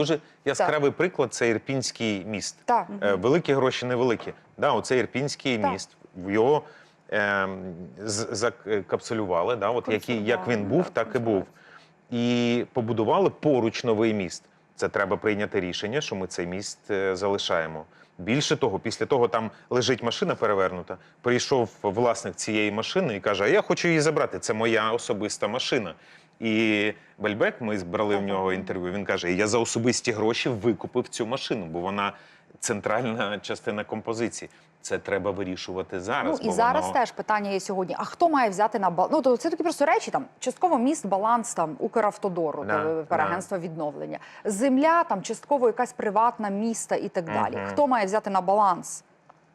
дуже яскравий приклад це Ірпінський міст. Так. Е, Великі гроші невеликі. Да, оце Ірпінський Так. міст. Його з- закапсулювали, да, от який, як він був, так і був. І побудували поруч новий міст. Це треба прийняти рішення, що ми цей міст е, залишаємо. Більше того, після того там лежить машина перевернута. Прийшов власник цієї машини і каже: А я хочу її забрати. Це моя особиста машина. І Бельбек, ми брали в нього інтерв'ю. Він каже: Я за особисті гроші викупив цю машину, бо вона центральна частина композиції. Це треба вирішувати зараз. Ну і бо зараз воно... теж питання є сьогодні. А хто має взяти на бал? Ну то це такі просто речі. Там частково міст, баланс там Укравтодору, Да, перагентства відновлення, земля, там частково якась приватна міста і так далі. Мгм. Хто має взяти на баланс?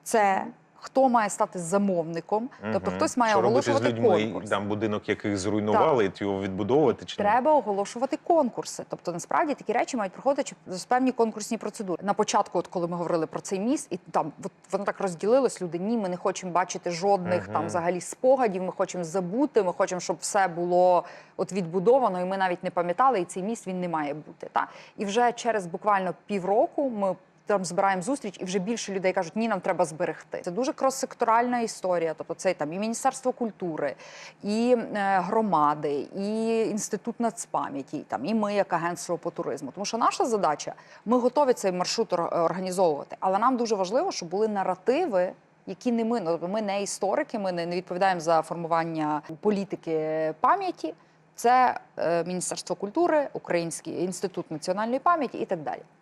Це хто має стати замовником? Тобто хтось має що робити з оголошувати людьми, конкурс. там будинок яких зруйнували, і його відбудовувати чи ні? Треба оголошувати конкурси. Тобто, насправді такі речі мають проходити через певні конкурсні процедури. На початку, от коли ми говорили про цей міст, і там от, воно так розділилось. Люди ні, ми не хочемо бачити жодних там взагалі спогадів. Ми хочемо забути. Ми хочемо, щоб все було от відбудовано, і ми навіть не пам'ятали, і цей міст він не має бути. Та і вже через буквально півроку ми. Там збираємо зустріч, і вже більше людей кажуть, ні, нам треба зберегти. Це дуже крос-секторальна історія. Тобто, це там і Міністерство культури, і е, громади, і інститут нацпам'яті, там і ми, як агентство по туризму. Тому що наша задача, ми готові цей маршрут організовувати, але нам дуже важливо, щоб були наративи. Які не ми, ну, тобто ми не історики, ми не не відповідаємо за формування політики пам'яті. Це е, Міністерство культури, Український інститут національної пам'яті і так далі.